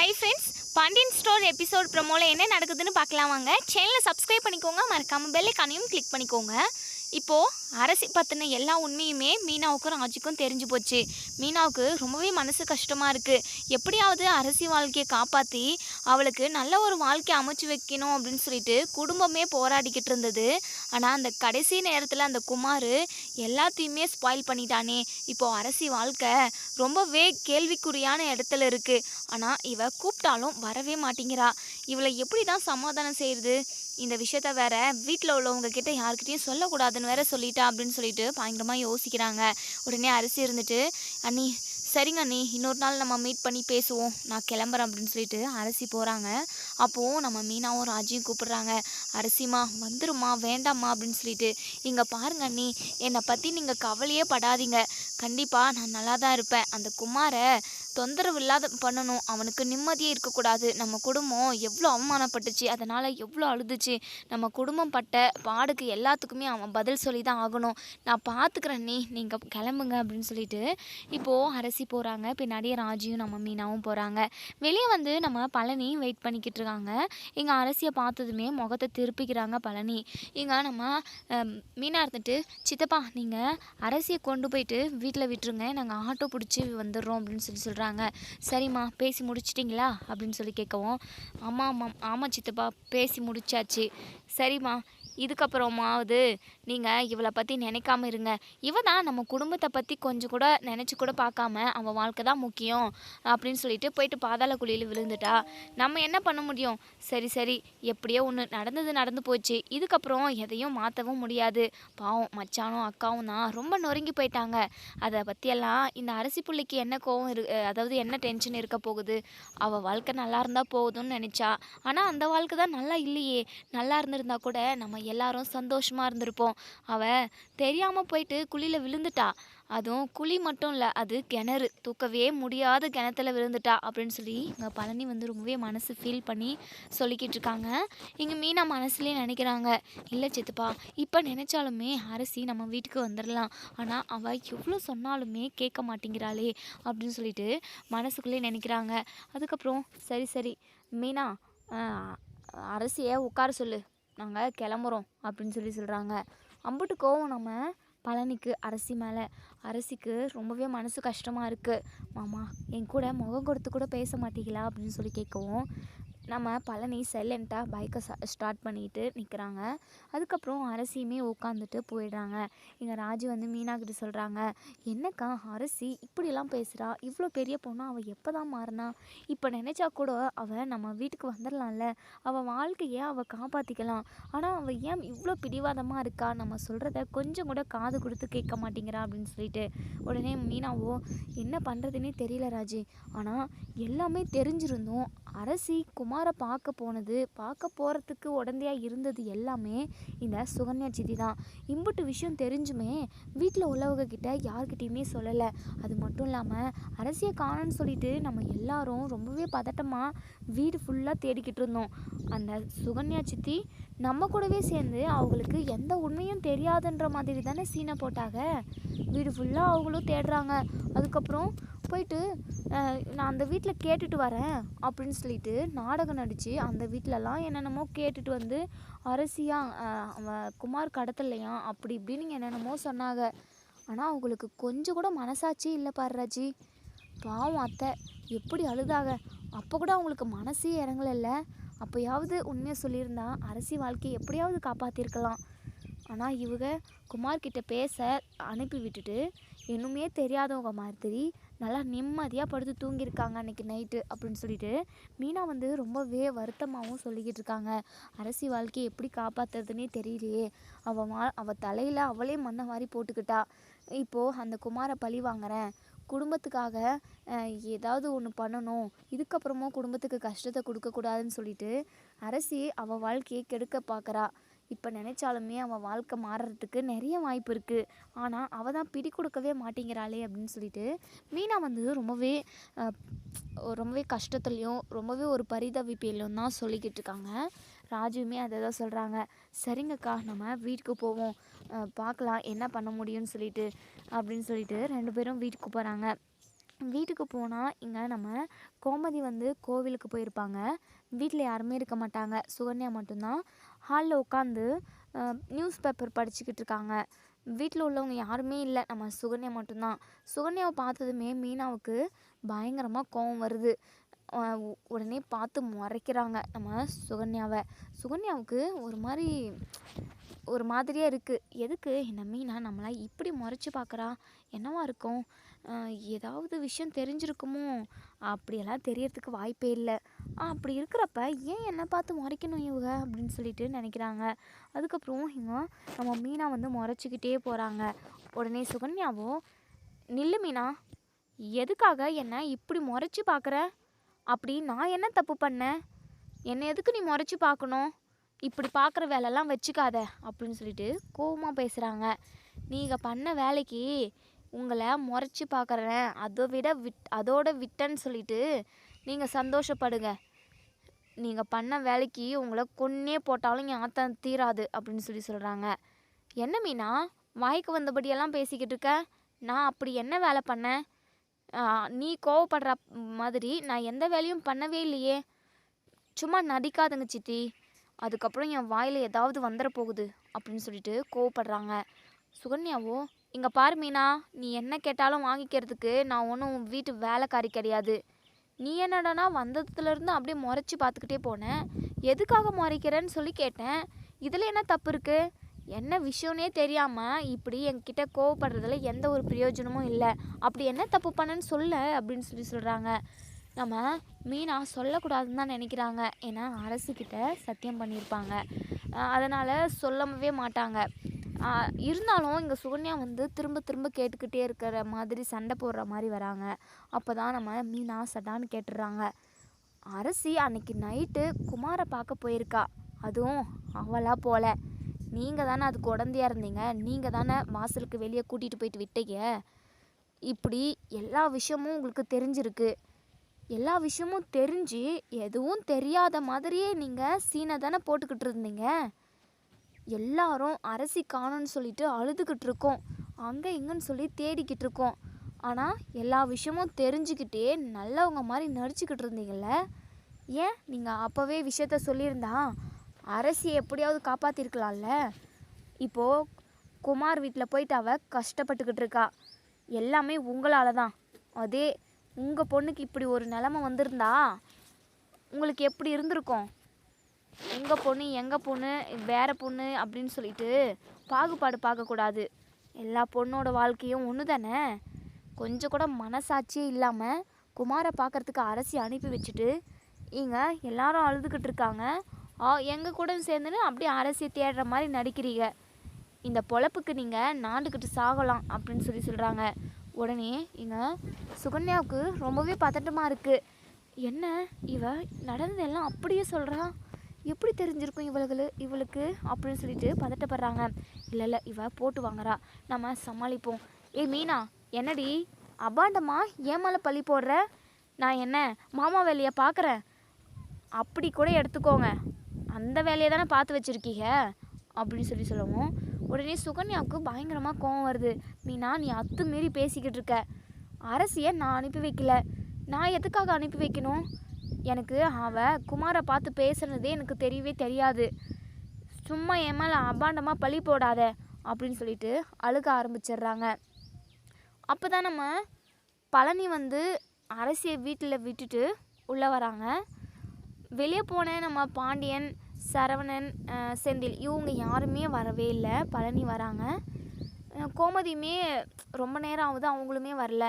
Hi friends Pandian store episode ப்ரமோவில் என்ன நடக்குதுன்னு பார்க்கலாம் வாங்க. சேனலை சப்ஸ்கிரைப் பண்ணிக்கோங்க மறக்காமல் பெல்லைக்கானையும் கிளிக் பண்ணிக்கோங்க. இப்போது அரசி பற்றின எல்லா உண்மையுமே மீனாவுக்கும் ராஜுக்கும் தெரிஞ்சு போச்சு. மீனாவுக்கு ரொம்பவே மனசு கஷ்டமாக இருக்குது எப்படியாவது அரசி வாழ்க்கையை காப்பாற்றி அவளுக்கு நல்ல ஒரு வாழ்க்கை அமைச்சு வைக்கணும் அப்படின்னு சொல்லிட்டு குடும்பமே போராடிக்கிட்டு இருந்தது. ஆனால் அந்த கடைசி நேரத்தில் அந்த குமார் எல்லாத்தையுமே ஸ்பாயில் பண்ணிட்டானே. இப்போது அரசி வாழ்க்கை ரொம்பவே கேள்விக்குறியான இடத்துல இருக்குது ஆனால் இவ கூப்பிட்டாலும் வரவே மாட்டேங்கிறா. இவளை எப்படி தான் சமாதானம் செய்கிறது இந்த விஷயத்த வேற வீட்டில் உள்ளவங்க கிட்ட யாருக்கிட்டையும் சொல்லக்கூடாதுன்னு வேற சொல்லிட்டா அப்படின்னு சொல்லிட்டு பயங்கரமாக யோசிக்கிறாங்க. உடனே அரிசி இருந்துட்டு அண்ணி சரிங்க அண்ணி இன்னொரு நாள் நம்ம மீட் பண்ணி பேசுவோம். நான் கிளம்புறேன் அப்படின்னு சொல்லிட்டு அரிசி போகிறாங்க அப்போது நம்ம மீனாவும் ராஜியும் கூப்பிடுறாங்க. அரிசிமா வந்துருமா வேண்டாம்மா அப்படின்னு சொல்லிட்டு இங்கே பாருங்க அண்ணி என்னை பற்றி நீங்கள் கவலையே படாதீங்க. கண்டிப்பாக நான் நல்லா தான் இருப்பேன். அந்த குமாரை தொந்தரவு இல்லாத பண்ணணும். அவனுக்கு நிம்மதியே இருக்கக்கூடாது. நம்ம குடும்பம் எவ்வளோ அவமானப்பட்டுச்சு அதனால் எவ்வளோ அழுதுச்சு. நம்ம குடும்பம் பட்ட பாடுக்கு எல்லாத்துக்குமே அவன் பதில் சொல்லி தான் ஆகணும். நான் பார்த்துக்கிறேன் நீ நீங்கள் கிளம்புங்க அப்படின்னு சொல்லிட்டு இப்போது அரசி போகிறாங்க பின்னாடியே ராஜியும் நம்ம மீனாவும் போகிறாங்க வெளியே வந்து நம்ம பழனி வெயிட் பண்ணிக்கிட்டு இருக்காங்க. எங்கள் அரசியை பார்த்ததுமே முகத்தை திருப்பிக்கிறாங்க பழனி. இங்கே நம்ம மீனாக இருந்துட்டு சித்தப்பா நீங்கள் அரசியை கொண்டு போயிட்டு வீட்டில் விட்டுருங்க. நாங்கள் ஆட்டோ பிடிச்சி வந்துடுறோம் அப்படின்னு சொல்லி சொல்கிறாங்க சரிம்மா பேசி முடிச்சிட்டிங்களா? அப்படின்னு சொல்லி கேட்கவும் ஆமாம் ஆமாம் ஆமாம் சித்தப்பா பேசி முடிச்சாச்சு. சரிம்மா இதுக்கப்புறமாவது நீங்கள் இவளை பற்றி நினைக்காம இருங்க. இவ தான் நம்ம குடும்பத்தை பற்றி கொஞ்சம் கூட நினச்சி கூட பார்க்காம அவன் வாழ்க்கை தான் முக்கியம் அப்படின்னு சொல்லிட்டு போயிட்டு பாதாள குழியில் விழுந்துட்டா. நம்ம என்ன பண்ண முடியும்? சரி சரி எப்படியோ ஒன்று நடந்தது நடந்து போச்சு. இதுக்கப்புறம் எதையும் மாற்றவும் முடியாது. பாவம் மச்சானும் அக்காவும் தான் ரொம்ப நொறுங்கி போயிட்டாங்க. அதை பற்றியெல்லாம் இந்த அரிசி புள்ளிக்கு என்ன கோவம் இரு அதாவது என்ன டென்ஷன் இருக்க போகுது? அவள் வாழ்க்கை நல்லா இருந்தால் போகுதுன்னு நினச்சா. ஆனால் அந்த வாழ்க்கை தான் நல்லா இல்லையே. நல்லா இருந்திருந்தா கூட நம்ம எல்லாரும் சந்தோஷமாக இருந்திருப்போம். அவள் தெரியாமல் போயிட்டு குழியில் விழுந்துட்டா. அதுவும் குழி மட்டும் இல்லை அது கிணறு. தூக்கவே முடியாத கிணத்துல விழுந்துட்டா அப்படின்னு சொல்லி இங்கே பழனி வந்து ரொம்பவே மனசு ஃபீல் பண்ணி சொல்லிக்கிட்டு இருக்காங்க. இங்கே மீனா மனசுலேயே நினைக்கிறாங்க. இல்லை சித்துப்பா இப்போ நினச்சாலுமே அரசி நம்ம வீட்டுக்கு வந்துடலாம் ஆனால் அவள் எவ்வளோ சொன்னாலுமே கேட்க மாட்டேங்கிறாளே அப்படின்னு சொல்லிட்டு மனசுக்குள்ளே நினைக்கிறாங்க. அதுக்கப்புறம் சரி சரி மீனா அரசியை உட்கார சொல்லு. நாங்கள் கிளம்புறோம் அப்படின்னு சொல்லி சொல்கிறாங்க அம்புட்டு கோவம் நம்ம பழனிக்கு அரசி மேலே. அரசிக்கு ரொம்பவே மனசு கஷ்டமாக இருக்குது மாமா என் கூட முகம் கொடுத்து கூட பேச மாட்டீங்களா அப்படின்னு சொல்லி கேட்கவும் நம்ம பழனி சைலண்ட்டாக பைக்கை ஸ்டார்ட் பண்ணிட்டு நிற்கிறாங்க அதுக்கப்புறம் அரசியுமே உட்காந்துட்டு போயிடுறாங்க. இங்கே ராஜு வந்து மீனாக்கிட்ட சொல்கிறாங்க என்னக்கா அரசி இப்படிலாம் பேசுகிறா இவ்வளோ பெரிய பொண்ணு அவள் எப்போ தான் மாறினா? இப்போ நினச்சா கூட அவள் நம்ம வீட்டுக்கு வந்துடலாம்ல. அவள் வாழ்க்கையை அவள் காப்பாற்றிக்கலாம் ஆனால் அவள் ஏன் இவ்வளோ பிடிவாதமாக இருக்கா? நம்ம சொல்கிறத கொஞ்சம் கூட காது கொடுத்து கேட்க மாட்டேங்கிறா அப்படின்னு சொல்லிட்டு உடனே மீனாவோ என்ன பண்ணுறதுன்னே தெரியல ராஜி. ஆனால் எல்லாமே தெரிஞ்சிருந்தோம் அரசி குமாரை பார்க்க போனது பார்க்க போகிறதுக்கு உடந்தையாக இருந்தது எல்லாமே இந்த சுகன்யா சித்தி தான். இம்புட்டு விஷயம் தெரிஞ்சுமே வீட்டில் உள்ளவங்க கிட்ட சொல்லலை. அது மட்டும் இல்லாமல் அரசியை காணோன்னு சொல்லிட்டு நம்ம எல்லாரும் ரொம்பவே பதட்டமாக வீடு ஃபுல்லாக தேடிக்கிட்டு இருந்தோம். அந்த சுகன்யா சித்தி நம்ம கூடவே சேர்ந்து அவங்களுக்கு எந்த உண்மையும் தெரியாதுன்ற மாதிரி தானே சீனை போட்டாங்க. வீடு ஃபுல்லாக அவங்களும் தேடுறாங்க. அதுக்கப்புறம் போயிட்டு நான் அந்த வீட்டில் கேட்டுட்டு வரேன் அப்படின்னு சொல்லிட்டு நாடகம் நடித்து அந்த வீட்டிலலாம் என்னென்னமோ கேட்டுட்டு வந்து அரசியா அவன் குமார் கடத்தலையா? அப்படி இப்படின்னு என்னென்னமோ சொன்னாங்க. ஆனால் அவங்களுக்கு கொஞ்சம் கூட மனசாட்சி இல்லை பாருராஜி பாவம் அத்தை எப்படி அழுதாக அப்போ கூட அவங்களுக்கு மனசே இறங்கலைல்ல. அப்போயாவது உண்மையை சொல்லியிருந்தா அரசி வாழ்க்கையை எப்படியாவது காப்பாற்றிருக்கலாம் ஆனால் இவங்க குமார்கிட்ட பேச அனுப்பி விட்டுட்டு இன்னுமே தெரியாதவங்க மாதிரி நல்லா நிம்மதியாக படுத்து தூங்கியிருக்காங்க அன்னைக்கு நைட்டு அப்படின்னு சொல்லிட்டு. மீனா வந்து ரொம்பவே வருத்தமாகவும் சொல்லிக்கிட்டு இருக்காங்க அரசி வாழ்க்கையை எப்படி காப்பாற்றுறதுனே தெரியலையே. அவள் மா அவள் தலையில் அவளே மண்ணை மாதிரி போட்டுக்கிட்டா. இப்போது அந்த குமாரை பழி வாங்குறேன். குடும்பத்துக்காக ஏதாவது ஒன்று பண்ணணும். இதுக்கப்புறமும் குடும்பத்துக்கு கஷ்டத்தை கொடுக்கக்கூடாதுன்னு சொல்லிட்டு அரசி அவள் வாழ்க்கையை கெடுக்க பார்க்குறா இப்போ நினச்சாலுமே அவன் வாழ்க்கை மாறுறதுக்கு நிறைய வாய்ப்பு இருக்குது ஆனால் அவள் தான் பிடி கொடுக்கவே மாட்டேங்கிறாளே அப்படின்னு சொல்லிட்டு மீனா வந்து ரொம்பவே ரொம்பவே கஷ்டத்துலேயும் ரொம்பவே ஒரு பரிதவிப்பையிலும் தான் சொல்லிக்கிட்டு இருக்காங்க. ராஜுவுமே அதை தான் சொல்கிறாங்க சரிங்கக்கா நம்ம வீட்டுக்கு போவோம். பார்க்கலாம் என்ன பண்ண முடியும்னு சொல்லிட்டு அப்படின்னு சொல்லிட்டு ரெண்டு பேரும் வீட்டுக்கு போகிறாங்க வீட்டுக்கு போனால் இங்கே நம்ம கோமதி வந்து கோவிலுக்கு போயிருப்பாங்க. வீட்டில் யாருமே இருக்க மாட்டாங்க. சுகன்யா மட்டும்தான். ஹாலில் உட்காந்து நியூஸ் பேப்பர் படிச்சுக்கிட்டு இருக்காங்க வீட்டில் உள்ளவங்க யாருமே இல்லை. நம்ம சுகன்யா மட்டும்தான். சுகன்யாவை பார்த்ததுமே மீனாவுக்கு பயங்கரமாக கோவம் வருது. உடனே பார்த்து முறைக்கிறாங்க நம்ம சுகன்யாவை. சுகன்யாவுக்கு ஒரு மாதிரி ஒரு மாதிரியாக இருக்குது எதுக்கு? என்ன மீனா? நம்மளை இப்படி முறைச்சி பார்க்குறா? என்னவா இருக்கும்? ஏதாவது விஷயம் தெரிஞ்சிருக்குமோ? அப்படியெல்லாம் தெரியறதுக்கு வாய்ப்பே இல்லை. அப்படி இருக்கிறப்ப ஏன் என்னை பார்த்து முறைக்கணும் இவங்க? அப்படின்னு சொல்லிட்டு நினைக்கிறாங்க. அதுக்கப்புறம் இங்கே நம்ம மீனா வந்து முறைச்சிக்கிட்டே போகிறாங்க உடனே சுகன்யாவோ நில்லு மீனா எதுக்காக என்னை இப்படி முறைச்சி பார்க்குற? அப்படி நான் என்ன தப்பு பண்ணேன் என்னை எதுக்கு நீ முறைச்சி பார்க்கணும்? இப்படி பார்க்குற வேலைலாம் வச்சுக்காத. அப்படின்னு சொல்லிட்டு கோவமாக பேசுகிறாங்க நீங்கள் பண்ண வேலைக்கு உங்களை முறைச்சி பார்க்குறேன் அதை விட விட் அதோட விட்டேன்னு சொல்லிட்டு நீங்கள் சந்தோஷப்படுங்க. நீங்கள் பண்ண வேலைக்கு உங்களை கொன்னே போட்டாலும் என் ஆத்தம் தீராது அப்படின்னு சொல்லி சொல்கிறாங்க என்ன மீனா? வாய்க்கு வந்தபடியெல்லாம் பேசிக்கிட்டு இருக்க? நான் அப்படி என்ன வேலை பண்ணேன் நீ கோவப்படுற மாதிரி நான் எந்த வேலையும் பண்ணவே இல்லையே. சும்மா நடிக்காதுங்க சித்தி. அதுக்கப்புறம் என் வாயில் ஏதாவது வந்துட போகுது அப்படின்னு சொல்லிட்டு கோவப்படுறாங்க. சுகன்யாவோ இங்கே பாரு மீனா நீ என்ன கேட்டாலும் வாங்கிக்கிறதுக்கு நான் ஒன்றும் வீட்டு வேலைக்காரி கிடையாது. நீ என்னடானா வந்ததுலேருந்து அப்படியே முறைச்சி பார்த்துக்கிட்டே போனேன் எதுக்காக முறைக்கிறேன்னு சொல்லி கேட்டேன். இதில் என்ன தப்பு இருக்குது என்ன விஷயம்னே தெரியாமல் இப்படி என்கிட்ட கோவப்படுறதுல எந்த ஒரு பிரயோஜனமும் இல்லை. அப்படி என்ன தப்பு பண்ணேன்னு சொல்ல அப்படின்னு சொல்லி சொல்கிறாங்க நம்ம மீனா சொல்லக்கூடாதுன்னு தான் நினைக்கிறாங்க. ஏன்னா அரசுக்கிட்ட சத்தியம் பண்ணியிருப்பாங்க. அதனால் சொல்லவே மாட்டாங்க. இருந்தாலும் இங்கே சுகன்யா வந்து திரும்ப திரும்ப கேட்டுக்கிட்டே இருக்கிற மாதிரி சண்டை போடுற மாதிரி வராங்க. அப்போ தான் நம்ம மீனா சடான்னு கேட்டுடுறாங்க. அரசி அன்னைக்கு நைட்டு குமாரை பார்க்க போயிருக்கா. அதுவும் அவளாக போல. நீங்கள் தானே அதுக்கு உடந்தையா இருந்தீங்க. நீங்கள் தானே வாசலுக்கு வெளியே கூட்டிகிட்டு போயிட்டு விட்டீங்க. இப்படி எல்லா விஷயமும் உங்களுக்கு தெரிஞ்சிருக்கு. எல்லா விஷயமும் தெரிஞ்சு எதுவும் தெரியாத மாதிரியே நீங்கள் சீனை தானே போட்டுக்கிட்டு இருந்தீங்க? எல்லாரும் அரசி காணும்னு சொல்லிட்டு அழுதுகிட்டு இருக்கோம். அங்கே இங்கேன்னு சொல்லி தேடிக்கிட்டு இருக்கோம். ஆனால் எல்லா விஷயமும் தெரிஞ்சுக்கிட்டே நல்லவங்க மாதிரி நடிச்சுக்கிட்டு இருந்தீங்கல்ல? ஏன்? நீங்கள் அப்போவே விஷயத்த சொல்லியிருந்தா அரசியை எப்படியாவது காப்பாற்றிருக்கலாம்ல இப்போது குமார் வீட்டில் போயிட்டு அவள் கஷ்டப்பட்டுக்கிட்டு இருக்கா. எல்லாமே உங்களால் தான். அதே உங்கள் பொண்ணுக்கு இப்படி ஒரு நிலமை வந்திருந்தா உங்களுக்கு எப்படி இருந்திருக்கும்? உங்கள் பொண்ணு எங்கள் பொண்ணு வேற பொண்ணு அப்படின்னு சொல்லிட்டு பாகுபாடு பார்க்கக்கூடாது. எல்லா பொண்ணோட வாழ்க்கையும் ஒன்று தானே கொஞ்சம் கூட மனசாட்சியே இல்லாமல் குமாரை பார்க்கறதுக்கு அரசி அனுப்பி வச்சுட்டு இங்க எல்லாரும் அழுதுகிட்டு இருக்காங்க. ஆ எங்கள் கூட சேர்ந்துன்னு அப்படியே அரசியை தேடுற மாதிரி நடிக்கிறீங்க. இந்த பொழப்புக்கு நீங்கள் நாண்டுக்கிட்டு சாகலாம் அப்படின்னு சொல்லி சொல்கிறாங்க உடனே இங்கே சுகன்யாவுக்கு ரொம்பவே பதட்டமாக இருக்குது என்ன? இவ நடந்ததெல்லாம் அப்படியே சொல்கிறா எப்படி தெரிஞ்சிருக்கும் இவளுக்கு இவளுக்கு? அப்படின்னு சொல்லிட்டு பதட்டப்படுறாங்க. இல்லை இல்லை இவ போட்டு வாங்குறா. நம்ம சமாளிப்போம். ஏய் மீனா என்னடி? அபாண்டமாக ஏன் மேலே பழி போடுற? நான் என்ன மாமா வேலையை பார்க்குறேன் அப்படி கூட எடுத்துக்கோங்க. அந்த வேலையை தானே பார்த்து வச்சுருக்கீங்க? அப்படின்னு சொல்லி சொல்லவும் உடனே சுகன்யாவுக்கு பயங்கரமாக கோவம் வருது. மீனா நீ அத்து மீறி பேசிக்கிட்டு இருக்க. அரசியை நான் அனுப்பி வைக்கல. நான் எதுக்காக அனுப்பி வைக்கணும்? எனக்கு அவன் குமாரை பார்த்து பேசுனதே எனக்கு தெரியவே தெரியாது. சும்மா என் மேலே அபாண்டமாக பழி போடாத அப்படின்னு சொல்லிட்டு அழுக ஆரம்பிச்சிடுறாங்க. அப்போ தான் நம்ம பழனி வந்து அரசியை வீட்டில் விட்டுட்டு உள்ளே வராங்க. வெளியே போன நம்ம பாண்டியன் சரவணன் செந்தில் இவங்க யாருமே வரவே இல்லை. பழனி வராங்க. கோமதியுமே ரொம்ப நேரம் ஆகுது அவங்களுமே வரல.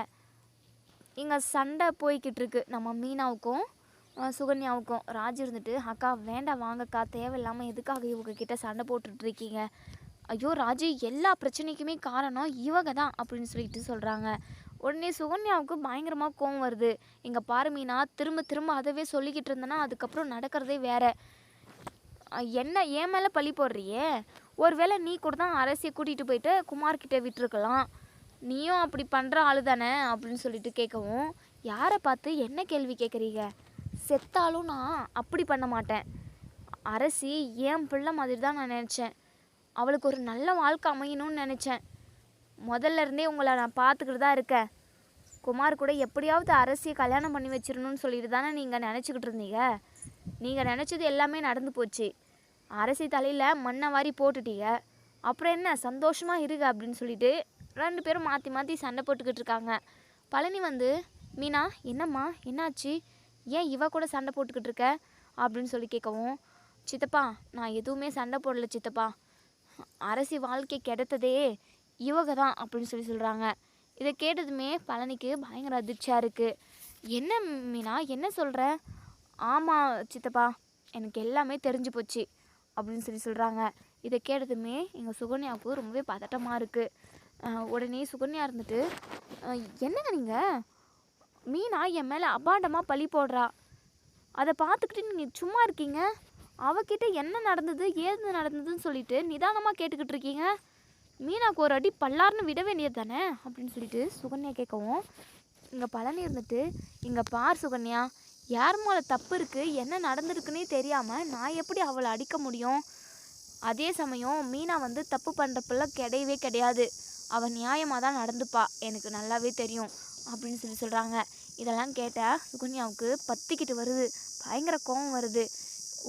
இங்கே சண்டை போய்கிட்டு இருக்கு. நம்ம மீனாவுக்கும் சுகன்யாவுக்கும். ராஜ் இருந்துட்டு அக்கா வேண்டாம் வாங்கக்கா. தேவையில்லாமல் எதுக்காக இவங்க கிட்ட சண்டை போட்டுட்ருக்கீங்க ஐயோ ராஜு எல்லா பிரச்சனைக்குமே காரணம் இவங்க தான் அப்படின்னு சொல்லிட்டு சொல்கிறாங்க உடனே சுகன்யாவுக்கு பயங்கரமாக கோவம் வருது. இங்கே பாரு மீனா. திரும்ப திரும்ப அதவே சொல்லிக்கிட்டு இருந்தேன்னா அதுக்கப்புறம் நடக்கிறதே வேறு. என்ன ஏன் மேலே பழி போடுறியே? ஒருவேளை நீ கூட தான் அரசியை கூட்டிகிட்டு போயிட்டு குமார்கிட்ட விட்டுருக்கலாம். நீயும் அப்படி பண்ணுற ஆளு தானே அப்படின்னு சொல்லிட்டு கேட்கவும் யாரை பார்த்து என்ன கேள்வி கேட்குறீங்க? செத்தாலும் நான் அப்படி பண்ண மாட்டேன். அரசி என் பிள்ளை மாதிரி தான் நான் நினச்சேன். அவளுக்கு ஒரு நல்ல வாழ்க்கை அமையணும்னு நினச்சேன். முதல்ல இருந்தே உங்களை நான் பார்த்துக்கிட்டு தான் இருக்கேன். குமார் கூட எப்படியாவது அரசியை கல்யாணம் பண்ணி வச்சிடணும்னு சொல்லிட்டு தானே நீங்கள் நினச்சிக்கிட்டு இருந்தீங்க? நீங்கள் நினச்சது எல்லாமே நடந்து போச்சு. அரசி தலையில் மண்ணை வாரி போட்டுட்டீங்க. அப்புறம் என்ன? சந்தோஷமாக இருங்க அப்படின்னு சொல்லிட்டு ரெண்டு பேரும் மாற்றி மாற்றி சண்டை போட்டுக்கிட்டு இருக்காங்க. பழனி வந்து மீனா என்னம்மா? என்னாச்சு? ஏன் இவ கூட சண்டை போட்டுக்கிட்டு இருக்க? அப்படின்னு சொல்லி கேட்கவும் சித்தப்பா நான் எதுவுமே சண்டை போடல சித்தப்பா. அரசி வாழ்க்கை கிடைத்ததே இவங்க தான் அப்படின்னு சொல்லி சொல்கிறாங்க இதை கேட்டதுமே பழனிக்கு பயங்கர அதிர்ச்சியாக இருக்குது என்ன மீனா? என்ன சொல்கிற ஆமாம் சித்தப்பா எனக்கு எல்லாமே தெரிஞ்சு போச்சு அப்படின்னு சொல்லி சொல்கிறாங்க இதை கேட்டதுமே எங்கள் சுகன்யாவுக்கு ரொம்பவே பதட்டமாக இருக்குது உடனே சுகன்யா இருந்துட்டு என்னங்க நீங்கள் மீனா என் மேலே அபாண்டமாக பழி போடுறா. அதை பார்த்துக்கிட்டு நீங்கள் சும்மா இருக்கீங்க? அவகிட்ட என்ன நடந்தது ஏது நடந்ததுன்னு சொல்லிட்டு நிதானமாக கேட்டுக்கிட்டு இருக்கீங்க? மீனாக்கு ஒரு அடி பல்லார்னு விட வேண்டியது தானே? அப்படின்னு சொல்லிட்டு சுகன்யா கேட்கவும் இங்கே பழனி இருந்துட்டு இங்கே பார் சுகன்யா யார் மேலே தப்பு இருக்குது என்ன நடந்திருக்குன்னே தெரியாமல் நான் எப்படி அவளை அடிக்க முடியும்? அதே சமயம் மீனா வந்து தப்பு பண்ணுறப்பெல்லாம் கிடையவே கிடையாது. அவள் நியாயமாக தான் நடந்துப்பா. எனக்கு நல்லாவே தெரியும் அப்படின்னு சொல்லி சொல்கிறாங்க இதெல்லாம் கேட்டால் சுகன்யாவுக்கு பத்திக்கிட்டு வருது. பயங்கர கோபம் வருது.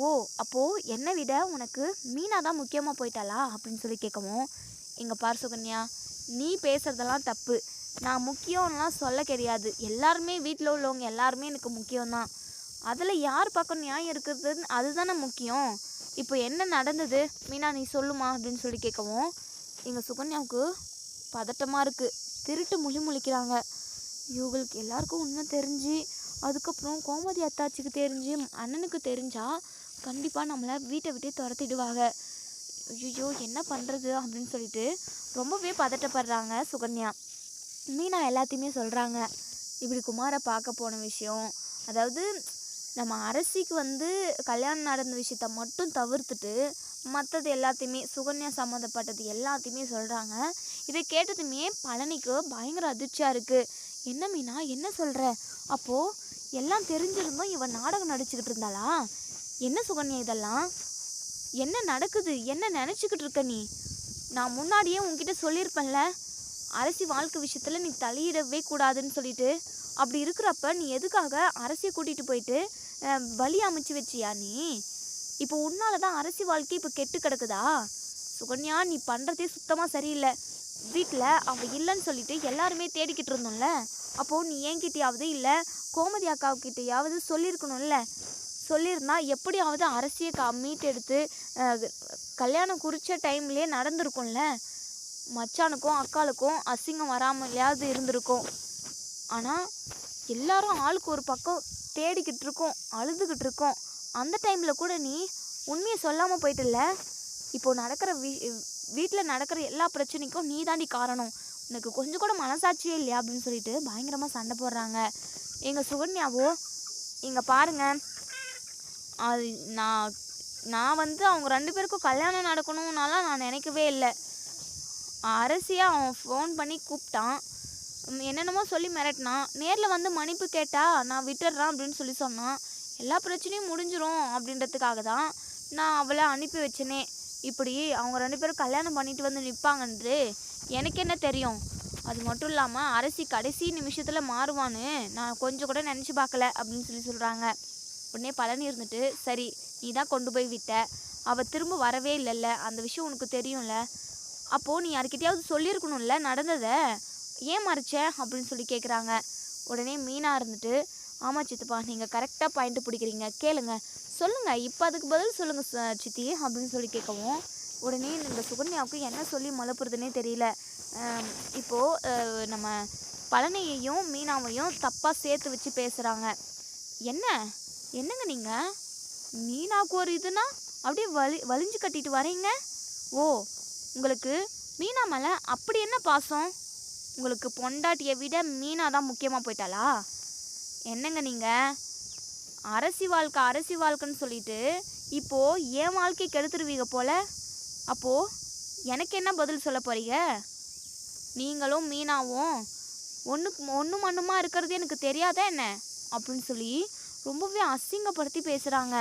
ஓ அப்போது என்னை விட உனக்கு மீனா தான் முக்கியமாக போயிட்டாளா? அப்படின்னு சொல்லி கேட்கவும் இங்கே பார் சுகன்யா நீ பேசுகிறதெல்லாம் தப்பு. நான் முக்கியம்லாம் சொல்ல கிடையாது. எல்லாருமே வீட்டில் உள்ளவங்க எல்லாருமே எனக்கு முக்கியம்தான். அதில் யார் பக்கம் நியாயம் இருக்குதுன்னு அதுதானே முக்கியம். இப்போ என்ன நடந்தது? மீனா நீ சொல்லுமா அப்படின்னு சொல்லி கேட்கவும் எங்கள் சுகன்யாவுக்கு பதட்டமாக இருக்குது திருட்டு முழி முழிக்கிறாங்க இவங்களுக்கு எல்லாருக்கும் உண்மை தெரிஞ்சு அதுக்கப்புறம் கோமதி அத்தாச்சிக்கு தெரிஞ்சு அண்ணனுக்கு தெரிஞ்சால் கண்டிப்பாக நம்மளை வீட்டை விட்டே துரத்திடுவாங்க. ஐயோ என்ன பண்ணுறது அப்படின்னு சொல்லிட்டு ரொம்பவே பதட்டப்படுறாங்க சுகன்யா. மீனா எல்லாத்தையுமே சொல்கிறாங்க இப்படி குமாரை பார்க்க போன விஷயம் அதாவது நம்ம அரசிக்கு வந்து கல்யாணம் நடந்த விஷயத்த மட்டும் தவிர்த்துட்டு மற்றது எல்லாத்தையுமே சுகன்யா சம்மந்தப்பட்டது எல்லாத்தையுமே சொல்கிறாங்க இதை கேட்டதுமே பழனிக்கு பயங்கர அதிர்ச்சியாக இருக்குது என்ன மீனா என்ன சொல்கிற அப்போது எல்லாம் தெரிஞ்சிருந்தும் இவன் நாடகம் நடிச்சுக்கிட்டு இருந்தாளா? என்ன சுகன்யா இதெல்லாம்? என்ன நடக்குது? என்ன நினச்சிக்கிட்டு இருக்க நீ? நான் முன்னாடியே உன்கிட்ட சொல்லியிருப்பேன்ல. அரசி வாழ்க்கை விஷயத்தில் நீ தலையிடவே கூடாதுன்னு சொல்லிட்டு அப்படி இருக்கிறப்ப நீ எதுக்காக அரசியை கூட்டிகிட்டு போயிட்டு அஹ், பலி அமைச்சு வச்சியா நீ? இப்போ உன்னால தான் அரசி வாழ்க்கை இப்போ கெட்டு கிடக்குதா? சுகன்யா நீ பண்ணுறதே சுத்தமாக சரியில்லை. வீட்டில் அவள் இல்லைன்னு சொல்லிட்டு எல்லாருமே தேடிக்கிட்டு இருந்தோம்ல. அப்போது நீ என்கிட்டயாவது இல்லை கோமதி அக்காவுக்கிட்டையாவது சொல்லியிருக்கணும்ல. சொல்லியிருந்தா எப்படியாவது அரசியை கா மீட்டெடுத்து எடுத்து கல்யாணம் குறித்த டைம்லேயே நடந்திருக்கும்ல. மச்சானுக்கும் அக்காளுக்கும் அசிங்கம் வராமலையாவது இருந்திருக்கும். ஆனால் எல்லாரும் ஆளுக்கு ஒரு பக்கம் தேடிக்கிட்டு இருக்கோம் அழுதுகிட்டு இருக்கோம். அந்த டைமில் கூட நீ உண்மையை சொல்லாமல் போயிட்டில்ல? இப்போது நடக்கிற வீ வீட்டில் நடக்கிற எல்லா பிரச்சனைக்கும் நீ தாண்டி காரணம். உனக்கு கொஞ்சம் கூட மனசாட்சியே இல்லையா அப்படின்னு சொல்லிட்டு பயங்கரமாக சண்டை போடுறாங்க. எங்கள் சுகன்யாவோ இங்கே பாருங்க. அது நான் நான் வந்து அவங்க ரெண்டு பேருக்கும் கல்யாணம் நடக்கணும்னாலாம் நான் நினைக்கவே இல்லை. அரசியாக அவன் ஃபோன் பண்ணி கூப்பிட்டான். என்னென்னமோ சொல்லி மிரட்டினான். நேரில் வந்து மன்னிப்பு கேட்டால் நான் விட்டுடுறான் அப்படின்னு சொல்லி சொன்னான். எல்லா பிரச்சனையும் முடிஞ்சிரும் அப்படின்றதுக்காக தான் நான் அவளை அனுப்பி வச்சேனே. இப்படி அவங்க ரெண்டு பேரும் கல்யாணம் பண்ணிட்டு வந்து நிற்பாங்கன்று எனக்கு என்ன தெரியும்? அது மட்டும் இல்லாமல் அரசி கடைசி நிமிஷத்தில் மாறுவான்னு நான் கொஞ்சம் கூட நினச்சி பார்க்கல அப்படின்னு சொல்லி சொல்கிறாங்க உடனே பழனி இருந்துட்டு சரி நீ தான் கொண்டு போய் விட்ட. அவள் திரும்ப வரவே இல்லைல்ல. அந்த விஷயம் உனக்கு தெரியும்ல. அப்போது நீ யார்கிட்டயாவது சொல்லியிருக்கணும்ல நடந்ததை? ஏன் மறைச்ச? அப்படின்னு சொல்லி கேட்குறாங்க உடனே மீனாக இருந்துட்டு ஆமாம் சித்தப்பா நீங்கள் கரெக்டாக பாயிண்ட்டு பிடிக்கிறீங்க. கேளுங்க. சொல்லுங்கள் இப்போ அதுக்கு பதில் சொல்லுங்கள் ச- சித்தி அப்படின்னு சொல்லி கேட்கவும் உடனே இந்த சுகன்யாவுக்கு என்ன சொல்லி மலப்புறதுனே தெரியல. இப்போது நம்ம பழனியையும் மீனாவையும் தப்பாக சேர்த்து வச்சு பேசுகிறாங்க என்ன? என்னங்க நீங்கள் மீனாவுக்கு ஒரு இதுனா? அப்படியே வலி வலிஞ்சு கட்டிட்டு வரீங்க? ஓ உங்களுக்கு மீனா மேலே அப்படி என்ன பாசம்? உங்களுக்கு பொண்டாட்டியை விட மீனா தான் முக்கியமாக போயிட்டாளா? என்னங்க நீங்கள் அரசி வாழ்க்கை அரசி வாழ்க்கைன்னு சொல்லிட்டு இப்போது என் வாழ்க்கை கெடுத்துருவீங்க போல? அப்போது எனக்கு என்ன பதில் சொல்ல போகிறீங்க நீங்களும் மீனாவும் ஒன்று ஒன்று மண்ணுமா இருக்கிறது எனக்கு தெரியாதா என்ன? அப்படின்னு சொல்லி ரொம்பவே அசிங்கப்படுத்தி பேசுகிறாங்க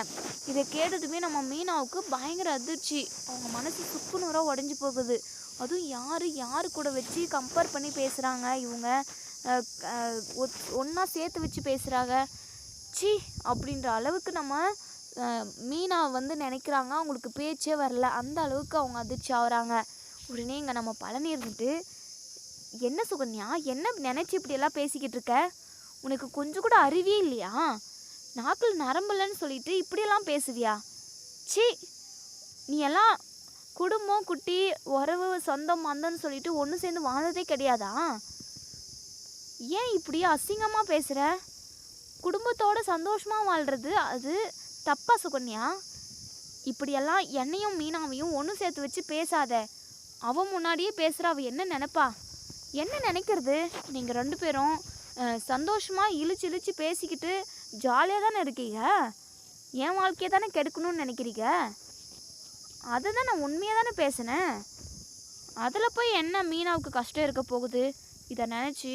இதை கேட்டதுமே நம்ம மீனாவுக்கு பயங்கர அதிர்ச்சி. அவங்க மனசு சுப்புநூறாக உடஞ்சி போகுது. அதுவும் யார் யார் கூட வச்சு கம்பேர் பண்ணி பேசுகிறாங்க இவங்க ஒன்றா சேர்த்து வச்சு பேசுகிறாங்க சி அப்படின்ற அளவுக்கு நம்ம மீனா வந்து நினைக்கிறாங்க. அவங்களுக்கு பேச்சே வரல. அந்த அளவுக்கு அவங்க அதிர்ச்சி ஆகுறாங்க. உடனே இங்கே நம்ம பழனி இருந்துட்டு என்ன சுகன்யா? என்ன நினச்சி இப்படியெல்லாம் பேசிக்கிட்டு இருக்க? உனக்கு கொஞ்சம் கூட அறிவே இல்லையா? நாக்கில் நரம்புலன்னு சொல்லிட்டு இப்படியெல்லாம் பேசுவியா? சி நீ எல்லாம் குடும்பம் குட்டி உறவு சொந்தம் மந்தன்னு சொல்லிட்டு ஒன்று சேர்ந்து வாழ்ந்ததே கிடையாதா? ஏன் இப்படி அசிங்கமாக பேசுகிற குடும்பத்தோட சந்தோஷமாக வாழ்கிறது அது தப்பா சுகன்யா? இப்படியெல்லாம் என்னையும் மீனாவையும் ஒன்று சேர்த்து வச்சு பேசாத. அவன் முன்னாடியே பேசுகிற அவள் என்ன நினைப்பா? என்ன நினைக்கிறது? நீங்கள் ரெண்டு பேரும் சந்தோஷமாக இழிச்சு இழுச்சு இழுச்சு பேசிக்கிட்டு ஜாலியாக தானே இருக்கீங்க? என் வாழ்க்கையை தானே கெடுக்கணும்னு நினைக்கிறீங்க? அதை தான் நான் உண்மையாக தானே பேசினேன் அதில் போய் என்ன மீனாவுக்கு கஷ்டம் இருக்க போகுது? இதை நினச்சி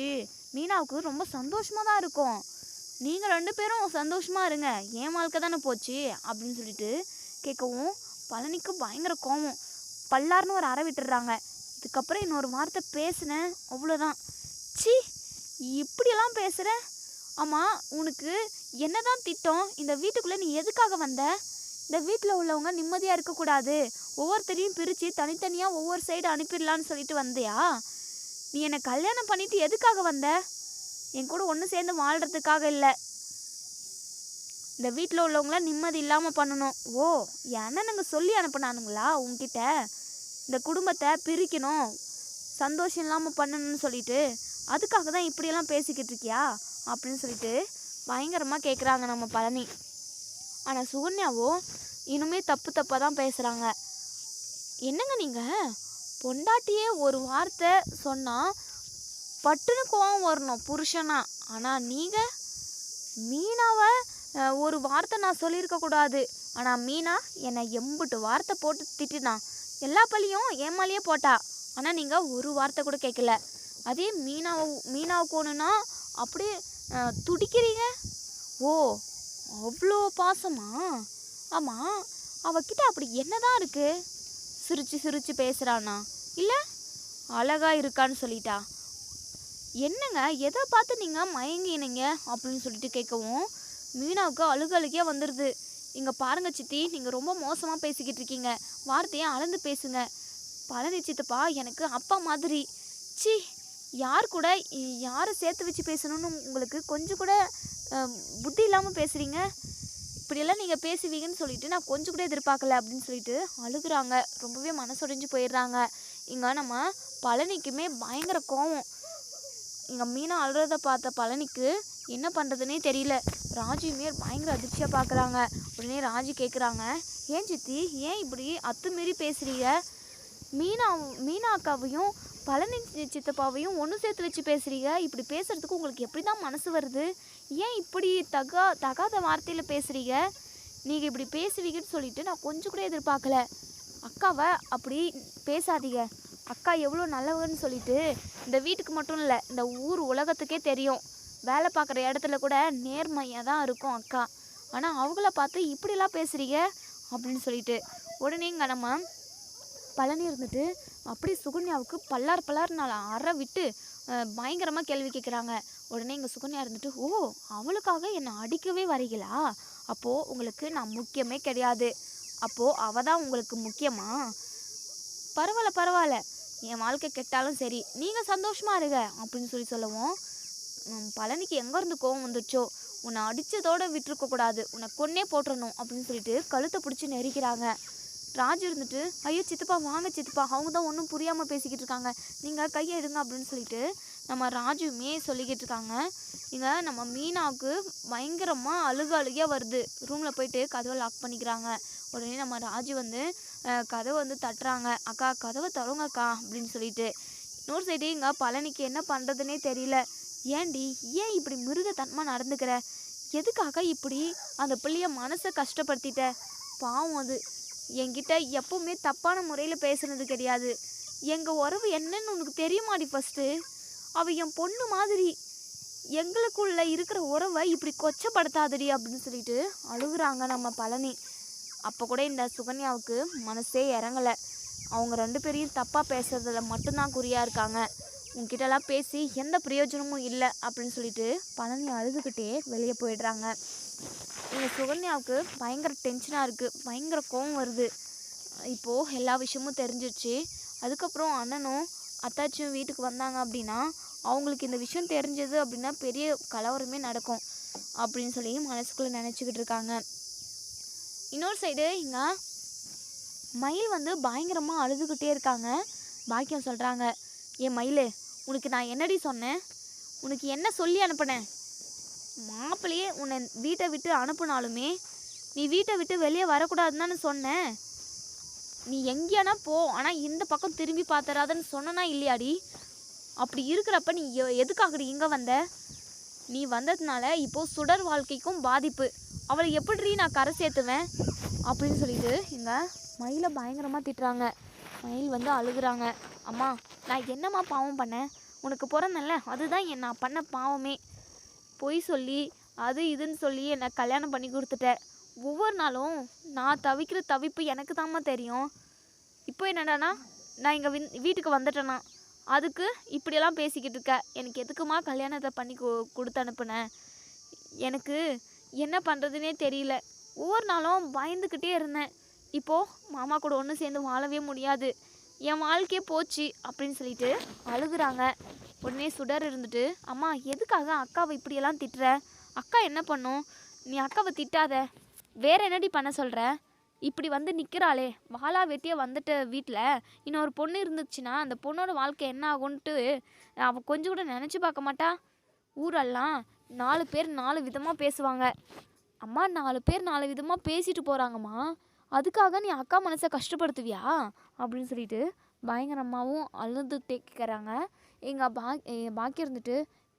மீனாவுக்கு ரொம்ப சந்தோஷமாக தான் இருக்கும். நீங்கள் ரெண்டு பேரும் சந்தோஷமாக இருங்க. என் வாழ்க்கை தானே போச்சு அப்படின்னு சொல்லிட்டு கேட்கவும் பழனிக்கு பயங்கர கோபம். பல்லார்னு ஒரு அறை விட்டுடுறாங்க. இதுக்கப்புறம் இன்னொரு வார்த்தை பேசினேன் அவ்வளோதான் சி இப்படியெல்லாம் பேசுகிற ஆமாம் உனக்கு என்னதான் திட்டம்? இந்த வீட்டுக்குள்ளே நீ எதுக்காக வந்த? இந்த வீட்டில் உள்ளவங்க நிம்மதியாக இருக்கக்கூடாது. ஒவ்வொருத்தரையும் பிரித்து தனித்தனியாக ஒவ்வொரு சைடு அனுப்பிடலான்னு சொல்லிட்டு வந்தியா? நீ என்னை கல்யாணம் பண்ணிட்டு எதுக்காக வந்த? என் கூட ஒன்று சேர்ந்து வாழ்கிறதுக்காக இல்லை. இந்த வீட்டில் உள்ளவங்கள நிம்மதி இல்லாமல் பண்ணணும். ஓ என் அண்ணனுங்க சொல்லி அனுப்பினானுங்களா உங்ககிட்ட இந்த குடும்பத்தை பிரிக்கணும். சந்தோஷம் இல்லாமல் பண்ணணும்னு சொல்லிட்டு. அதுக்காக தான் இப்படியெல்லாம் பேசிக்கிட்டு இருக்கியா? அப்படின்னு சொல்லிட்டு பயங்கரமாக கேட்குறாங்க நம்ம பழனி. ஆனால் சுகன்யாவோ இனிமே தப்பு தப்பாக தான் பேசுகிறாங்க என்னங்க நீங்கள் பொண்டாட்டியே ஒரு வார்த்தை சொன்னால் பட்டுன்னு கோவம் வரணும் புருஷனா. ஆனால் நீங்கள் மீனாவை ஒரு வார்த்தை நான் சொல்லியிருக்கக்கூடாது ஆனால் மீனா என்னை எம்புட்டு வார்த்தை போட்டு திட்டுனா. எல்லா பழியும் ஏமாலேயே போட்டா. ஆனால் நீங்கள் ஒரு வார்த்தை கூட கேட்கல அதே மீனாவை மீனாவுக்கு ஒன்றுனா அப்படியே துடிக்கிறீங்க? ஓ அவ்வளோ பாசமா? ஆமாம் அவகிட்ட அப்படி என்னதான் இருக்குது சிரித்து சிரித்து பேசுகிறானா இல்லை அழகாக இருக்கான்னு சொல்லிட்டா? என்னங்க எதை பார்த்து நீங்கள் மயங்கினீங்க? அப்படின்னு சொல்லிட்டு கேட்கவும் மீனாவுக்கு அழுகழுகே வந்துடுது இங்கே பாருங்க சித்தி நீங்கள் ரொம்ப மோசமாக பேசிக்கிட்டு இருக்கீங்க. வார்த்தையை அளந்து பேசுங்க. பழனி சித்தப்பா எனக்கு அப்பா மாதிரி. சி யார் கூட யாரை சேர்த்து வச்சு பேசணும்னு உங்களுக்கு கொஞ்சம் கூட புத்தி இல்லாமல் பேசுகிறீங்க இப்படியெல்லாம் நீங்கள் பேசுவீங்கன்னு சொல்லிட்டு நான் கொஞ்சம் கூட எதிர்பார்க்கல அப்படின்னு சொல்லிட்டு அழுகுறாங்க. ரொம்பவே மனசுடைஞ்சு போயிடுறாங்க. இங்கே நம்ம பழனிக்குமே பயங்கர கோவம். இங்கே மீனா அழுறத பார்த்த பழனிக்கு என்ன பண்ணுறதுனே தெரியல. ராஜுமே பயங்கர அதிர்ச்சியாக பார்க்குறாங்க உடனே ராஜு கேட்குறாங்க ஏன் சித்தி ஏன் இப்படி அத்துமீறி பேசுகிறீங்க மீனா மீனா அக்காவையும் பழனி சித்தப்பாவையும் ஒன்று சேர்த்து வச்சு பேசுகிறீங்க இப்படி பேசுகிறதுக்கு உங்களுக்கு எப்படி தான் மனசு வருது? ஏன் இப்படி தகா தகாத வார்த்தையில் பேசுகிறீங்க நீங்கள் இப்படி பேசுவீங்கன்னு சொல்லிட்டு நான் கொஞ்சம் கூட எதிர்பார்க்கல. அக்காவை அப்படி பேசாதீங்க. அக்கா எவ்வளோ நல்லவன்னு சொல்லிட்டு இந்த வீட்டுக்கு மட்டும் இல்லை இந்த ஊர் உலகத்துக்கே தெரியும். வேலை பார்க்குற இடத்துல கூட நேர்மையாக தான் இருக்கும் அக்கா. ஆனால் அவங்கள பார்த்து இப்படிலாம் பேசுகிறீங்க அப்படின்னு சொல்லிட்டு உடனே இங்கே நம்ம பழனி இருந்துட்டு அப்படி சுகன்யாவுக்கு பல்லார் பல்லார் நாள் அற விட்டு பயங்கரமாக கேள்வி கேட்குறாங்க உடனே இங்கே சுகன்யா இருந்துட்டு ஓ அவளுக்காக என்னை அடிக்கவே வரீங்களா? அப்போது உங்களுக்கு நான் முக்கியமே கிடையாது. அப்போது அவ தான் உங்களுக்கு முக்கியமா? பரவாயில்ல பரவாயில்ல. என் வாழ்க்கை கெட்டாலும் சரி நீங்கள் சந்தோஷமாக இருங்க அப்படின்னு சொல்லி சொல்லுவோம். பழனிக்கு எங்கேருந்து கோவம் வந்துச்சோ? உன்னை அடித்ததோடு விட்டுருக்கக்கூடாது உன்னை கொன்னே போட்டுறணும் அப்படின்னு சொல்லிட்டு கழுத்தை பிடிச்சி நெரிக்கிறாங்க. ராஜு இருந்துட்டு ஐயோ சித்தப்பா வாங்க சித்தப்பா அவங்க தான் ஒன்றும் புரியாமல் பேசிக்கிட்டு இருக்காங்க நீங்கள் கையை எடுங்க அப்படின்னு சொல்லிட்டு நம்ம ராஜுமே சொல்லிக்கிட்டு இருக்காங்க. இங்கே நம்ம மீனாவுக்கு பயங்கரமாக அழுக அழுகையாக வருது. ரூமில் போயிட்டு கதவை லாக் பண்ணிக்கிறாங்க. உடனே நம்ம ராஜு வந்து கதவை வந்து தட்டுறாங்க. அக்கா கதவை தருங்கக்கா அப்படின்னு சொல்லிட்டு. இன்னொரு சைடு இங்கே பழனிக்கு என்ன பண்ணுறதுனே தெரியல. ஏண்டி ஏன் இப்படி மிருகத்தனமாக நடந்துக்கிற? எதுக்காக இப்படி அந்த பிள்ளைய மனசை கஷ்டப்படுத்திட்ட? பாவம் அது. என்கிட்ட எப்பவுமே தப்பான முறையில் பேசுனது கிடையாது. எங்கள் உறவு என்னன்னு உனக்கு தெரியுமாடி ஃபஸ்ட்டு அவ என் பொண்ணு மாதிரி. எங்களுக்குள்ள இருக்கிற உறவை இப்படி கொச்சப்படுத்தாதடி அப்படின்னு சொல்லிட்டு அழுகுறாங்க நம்ம பழனி. அப்போ கூட இந்த சுகன்யாவுக்கு மனசே இறங்கலை. அவங்க ரெண்டு பேரையும் தப்பாக பேசுறதில் மட்டும்தான் குறியாக இருக்காங்க. உங்ககிட்டலாம் பேசி எந்த பிரயோஜனமும் இல்லை அப்படின்னு சொல்லிட்டு பழனி அழுதுகிட்டே வெளியே போயிடுறாங்க. எங்கள் சுகன்யாவுக்கு பயங்கர டென்ஷனாக இருக்குது பயங்கர கோவம் வருது. இப்போது எல்லா விஷயமும் தெரிஞ்சிருச்சு. அதுக்கப்புறம் அண்ணனும் அத்தாச்சியும் வீட்டுக்கு வந்தாங்க அப்படின்னா அவங்களுக்கு இந்த விஷயம் தெரிஞ்சது அப்படின்னா பெரிய கலவரமே நடக்கும் அப்படின்னு சொல்லி மனசுக்குள்ளே நினச்சிக்கிட்டு இருக்காங்க. இன்னொரு சைடு இங்கே மயில் வந்து பயங்கரமாக அழுதுகிட்டே இருக்காங்க. பாக்கியம் சொல்கிறாங்க ஏ மயில் உனக்கு நான் என்னடி சொன்னேன்? உனக்கு என்ன சொல்லி அனுப்பினேன்? மாப்பிள்ளையே உன்னை வீட்டை விட்டு அனுப்புனாலுமே நீ வீட்டை விட்டு வெளியே வரக்கூடாதுன்னு சொன்னேன் நீ எங்கேயானா போ ஆனால் இந்த பக்கம் திரும்பி பார்த்துறாதன்னு சொன்னனா இல்லையாடி? அப்படி இருக்கிறப்ப நீ எ- எதுக்காகடி இங்கே வந்த? நீ வந்ததுனால இப்போது சுடர் வாழ்க்கைக்கும் பாதிப்பு. அவளை எப்படி நான் கரை சேர்த்துவேன் அப்படின்னு சொல்லிட்டு இங்கே மயிலை பயங்கரமாக திட்டுறாங்க. மயில் வந்து அழுகுறாங்க. அம்மா நான் என்னம்மா பாவம் பண்ணேன்? உனக்கு பிறந்தல்ல அதுதான் என் நான் பண்ண பாவமே. பொய் சொல்லி அது இதுன்னு சொல்லி என்னை கல்யாணம் பண்ணி கொடுத்துட்ட. ஒவ்வொரு நாளும் நான் தவிக்கிற தவிப்பு எனக்கு தாம்மா தெரியும். இப்போ என்னடானா நான் இங்கே வின் வீட்டுக்கு வந்துட்டேனா. அதுக்கு இப்படியெல்லாம் பேசிக்கிட்டு இருக்க. எனக்கு எதுக்குமா கல்யாணத்தை பண்ணி கொ கொடுத்து அனுப்புனேன் எனக்கு என்ன பண்ணுறதுனே தெரியல. ஒவ்வொரு நாளும் பயந்துக்கிட்டே இருந்தேன். இப்போது மாமா கூட ஒன்று சேர்ந்து வாழவே முடியாது. என் வாழ்க்கையே போச்சு அப்படின்னு சொல்லிட்டு அழுகுறாங்க. உடனே சுடர் இருந்துட்டு அம்மா எதுக்காக அக்காவை இப்படியெல்லாம் திட்டுற? அக்கா என்ன பண்ணும்? நீ அக்காவை திட்டாத. வேற என்னடி பண்ண சொல்கிற இப்படி வந்து நிற்கிறாளே வாளா வெட்டியே வந்துட்ட வீட்டில் இன்னொரு பொண்ணு இருந்துச்சுன்னா அந்த பொண்ணோட வாழ்க்கை என்ன ஆகும்ன்ட்டு அவள் கொஞ்சம் கூட நினச்சி பார்க்க மாட்டா. ஊரெல்லாம் நாலு பேர் நாலு விதமாக பேசுவாங்க. அம்மா நாலு பேர் நாலு விதமாக பேசிட்டு போகிறாங்கம்மா அதுக்காக நீ அக்கா மனசை கஷ்டப்படுத்துவியா? அப்படின்னு சொல்லிட்டு பயங்கரமாகவும் அழுது கேட்குறாங்க எங்கள் பா என் பாக்கி இருந்துட்டு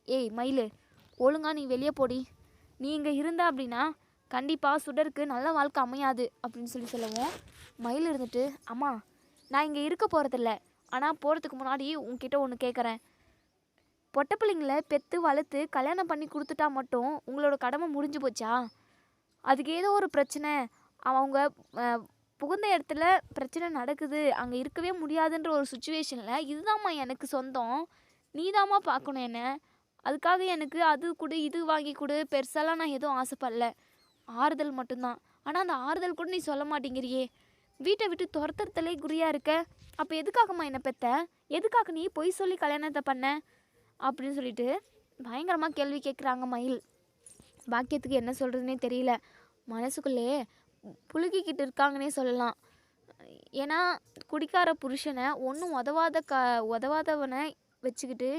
ஏய் மயிலு ஒழுங்கா நீ வெளியே போடி. நீ இங்கே இருந்த அப்படின்னா கண்டிப்பாக சுடருக்கு நல்ல வாழ்க்கை அமையாது அப்படின்னு சொல்லி சொல்லுவோம் மயில் இருந்துட்டு அம்மா நான் இங்கே இருக்க போகிறதில்ல ஆனால் போகிறதுக்கு முன்னாடி உங்ககிட்ட ஒன்று கேட்குறேன் பொட்ட பிள்ளைங்களை பெற்று வளர்த்து கல்யாணம் பண்ணி கொடுத்துட்டா மட்டும் உங்களோட கடமை முடிஞ்சு போச்சா? அதுக்கு ஏதோ ஒரு பிரச்சனை. அவங்க புகுந்த இடத்துல பிரச்சனை நடக்குது அங்கே இருக்கவே முடியாதுன்ற ஒரு சுச்சுவேஷனில் இதுதாம்மா எனக்கு சொந்தம் நீதாம்மா பார்க்கணும் என்ன? அதுக்காக எனக்கு அது கொடு இது வாங்கி கொடு பெருசாலாம் நான் எதுவும் ஆசைப்படல. ஆறுதல் மட்டும்தான். ஆனால் அந்த ஆறுதல் கூட நீ சொல்ல மாட்டேங்கிறியே. வீட்டை விட்டு துரத்துறதுலே குறியாக இருக்க? அப்போ எதுக்காகம்மா என்னை பெத்த? எதுக்காக நீ பொய் சொல்லி கல்யாணத்தை பண்ண? அப்படின்னு சொல்லிட்டு பயங்கரமாக கேள்வி கேட்குறாங்க மயில். பாக்கியத்துக்கு என்ன சொல்கிறதுனே தெரியல. மனசுக்குள்ளே புழுகிக்கிட்டு இருக்காங்கன்னே சொல்லலாம். ஏன்னா குடிக்கார புருஷனை ஒன்றும் உதவாத க உதவாதவனை வச்சுக்கிட்டு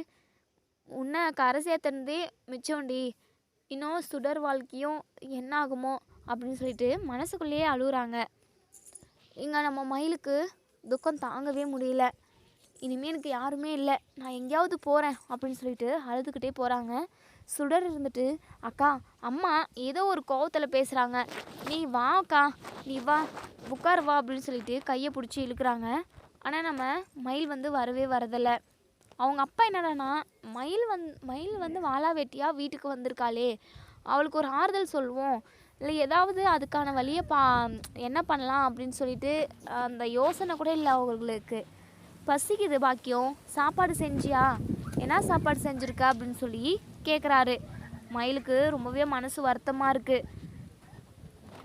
உன்னை கரை சேர்த்துனதே மிச்சம்டி இன்னும் சுடர் வாழ்க்கையும் என்ன ஆகுமோ அப்படின்னு சொல்லிட்டு மனசுக்குள்ளேயே அழுகுறாங்க இங்கே நம்ம மயிலுக்கு துக்கம் தாங்கவே முடியல. இனிமேல் எனக்கு யாருமே இல்லை. நான் எங்கேயாவது போகிறேன் அப்படின்னு சொல்லிட்டு அழுதுகிட்டே போகிறாங்க சுடர் இருந்துட்டு அக்கா அம்மா ஏதோ ஒரு கோவத்தில் பேசுகிறாங்க நீ வா அக்கா. நீ வா உட்கார் வா அப்படின்னு சொல்லிட்டு கையை பிடிச்சி இழுக்கிறாங்க. ஆனால் நம்ம மயில் வந்து வரவே வரதில்லை. அவங்க அப்பா என்னடானா மயில் வந் மயில் வந்து வாளா வெட்டியாக வீட்டுக்கு வந்திருக்காளே. அவளுக்கு ஒரு ஆறுதல் சொல்லுவோம். இல்லை ஏதாவது அதுக்கான வழியை பா என்ன பண்ணலாம் அப்படின்னு சொல்லிட்டு அந்த யோசனை கூட இல்லை அவங்களுக்கு. பசிக்குது பாக்கியம். சாப்பாடு செஞ்சியா? என்ன சாப்பாடு செஞ்சுருக்க அப்படின்னு சொல்லி கேட்குறாரு மயிலுக்கு ரொம்பவே மனசு வருத்தமாக இருக்குது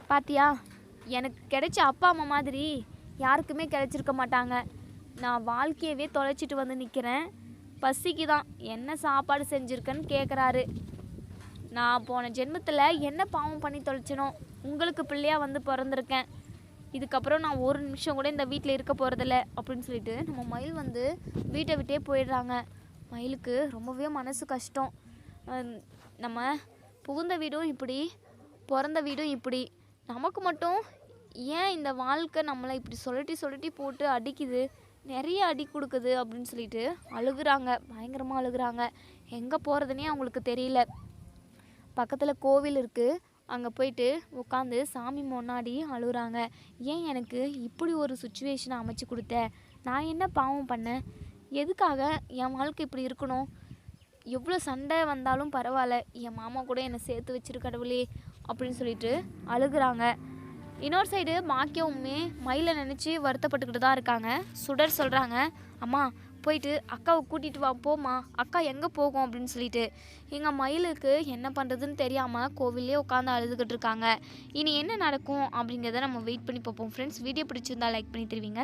பாத்தியா எனக்கு கிடைச்ச அப்பா அம்மா மாதிரி யாருக்குமே கிடைச்சிருக்க மாட்டாங்க. நான் வாழ்க்கையவே தொலைச்சிட்டு வந்து நிற்கிறேன் பசிக்கு தான் என்ன சாப்பாடு செஞ்சுருக்கேன்னு கேட்குறாரு நான் போன ஜென்மத்தில் என்ன பாவம் பண்ணி தொலைச்சனோ உங்களுக்கு பிள்ளையாக வந்து பிறந்திருக்கேன். இதுக்கப்புறம் நான் ஒரு நிமிஷம் கூட இந்த வீட்டில் இருக்க போகிறதில்ல அப்படின்னு சொல்லிட்டு நம்ம மயில் வந்து வீட்டை விட்டே போயிடுறாங்க. மயிலுக்கு ரொம்பவே மனசு கஷ்டம். நம்ம புகுந்த வீடும் இப்படி பிறந்த வீடும் இப்படி. நமக்கு மட்டும் ஏன் இந்த வாழ்க்கை நம்மளை இப்படி சொல்லட்டி சொல்லட்டி போட்டு அடிக்குது? நிறைய அடி கொடுக்குது அப்படின்னு சொல்லிட்டு அழுகுறாங்க. பயங்கரமாக அழுகுறாங்க. எங்கே போகிறதுனே அவங்களுக்கு தெரியல. பக்கத்தில் கோவில் இருக்குது அங்கே போயிட்டு உட்காந்து சாமி முன்னாடி அழுகுறாங்க. ஏன் எனக்கு இப்படி ஒரு சுச்சுவேஷனை அமைச்சு கொடுத்த? நான் என்ன பாவம் பண்ணேன்? எதுக்காக என் வாழ்க்கை இப்படி இருக்கணும்? எவ்வளோ சண்டை வந்தாலும் பரவாயில்ல என் மாமா கூட என்னை சேர்த்து வச்சிரு கடவுளே அப்படின்னு சொல்லிட்டு அழுகுறாங்க. இன்னொரு சைடு மாக்கியவுமே மயிலை நினச்சி வருத்தப்பட்டுக்கிட்டு தான் இருக்காங்க. சுடர் சொல்கிறாங்க அம்மா போயிட்டு அக்காவை கூட்டிகிட்டு வா போமா அக்கா எங்கே போகும்? அப்படின்னு சொல்லிட்டு. எங்கள் மயிலுக்கு என்ன பண்ணுறதுன்னு தெரியாமல் கோவிலே உட்காந்து அழுதுகிட்டு இருக்காங்க. இனி என்ன நடக்கும் அப்படிங்கிறத நம்ம வெயிட் பண்ணி பார்ப்போம். ஃப்ரெண்ட்ஸ் வீடியோ பிடிச்சிருந்தா லைக் பண்ணி தருவீங்க.